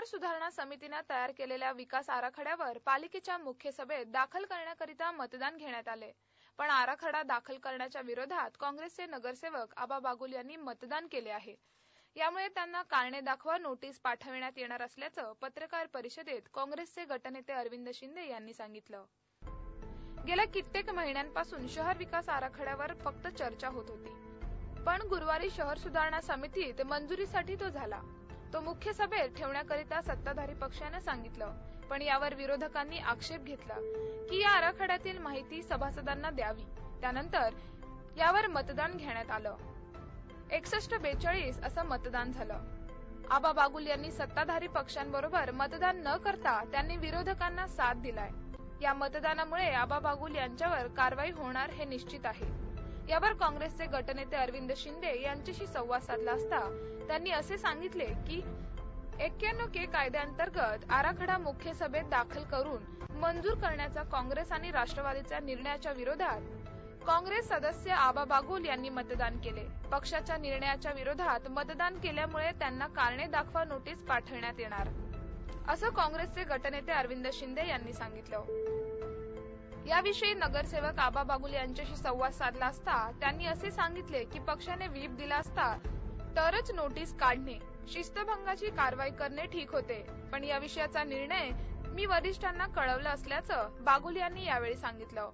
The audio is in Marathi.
शहर सुधारणा समितीने तयार केलेल्या विकास आराखड्यावर पालिकेच्या मुख्य सभेत दाखल करण्याकरिता मतदान घेण्यात आले. पण आराखडा दाखल करण्याच्या विरोधात काँग्रेसचे नगरसेवक आबा बागुल यांनी मतदान केले आहे. यामुळे त्यांना कारणे दाखवा नोटीस पाठविण्यात येणार असल्याचं पत्रकार परिषदेत काँग्रेसचे गटनेते अरविंद शिंदे यांनी सांगितलं. गेल्या कित्येक महिन्यांपासून शहर विकास आराखड्यावर फक्त चर्चा होत होती. पण गुरुवारी शहर सुधारणा समितीत मंजुरीसाठी तो झाला. तो मुख्य सभेत ठेवण्याकरिता सत्ताधारी पक्षानं सांगितलं. पण यावर विरोधकांनी आक्षेप घेतला. की या आराखड्यातील माहिती सभासदांना द्यावी. त्यानंतर यावर मतदान घेण्यात आलं. एकसष्ट बेचाळीस असं मतदान झालं. आबा बागुल यांनी सत्ताधारी पक्षांबरोबर मतदान न करता त्यांनी विरोधकांना साथ दिलाय. या मतदानामुळे आबा बागुल यांच्यावर कारवाई होणार हे निश्चित आहे. यावर काँग्रेसचे गटनेते अरविंद शिंदे यांच्याशी संवाद साधला असता त्यांनी असे सांगितले की एक्क्याण्णव के कायद्याअंतर्गत आराखडा मुख्य सभेत दाखल करून मंजूर करण्याचा काँग्रेस आणि राष्ट्रवादीच्या निर्णयाच्या विरोधात काँग्रेस सदस्य आबा बागुल यांनी मतदान केले. पक्षाच्या निर्णयाच्या विरोधात मतदान केल्यामुळे त्यांना कारणे दाखवा नोटीस पाठवण्यात येणार असं काँग्रेसचे गटनेते अरविंद शिंदे यांनी सांगितलं. याविषयी नगरसेवक आबा बागुल यांच्याशी संवाद साधला असता त्यांनी असे सांगितले की पक्षाने व्हीप दिला असता तरच नोटीस काढणे शिस्तभंगाची कारवाई करणे ठीक होते. पण या विषयाचा निर्णय मी वरिष्ठांना कळवलं असल्याचं बागुल यांनी यावेळी सांगितलं.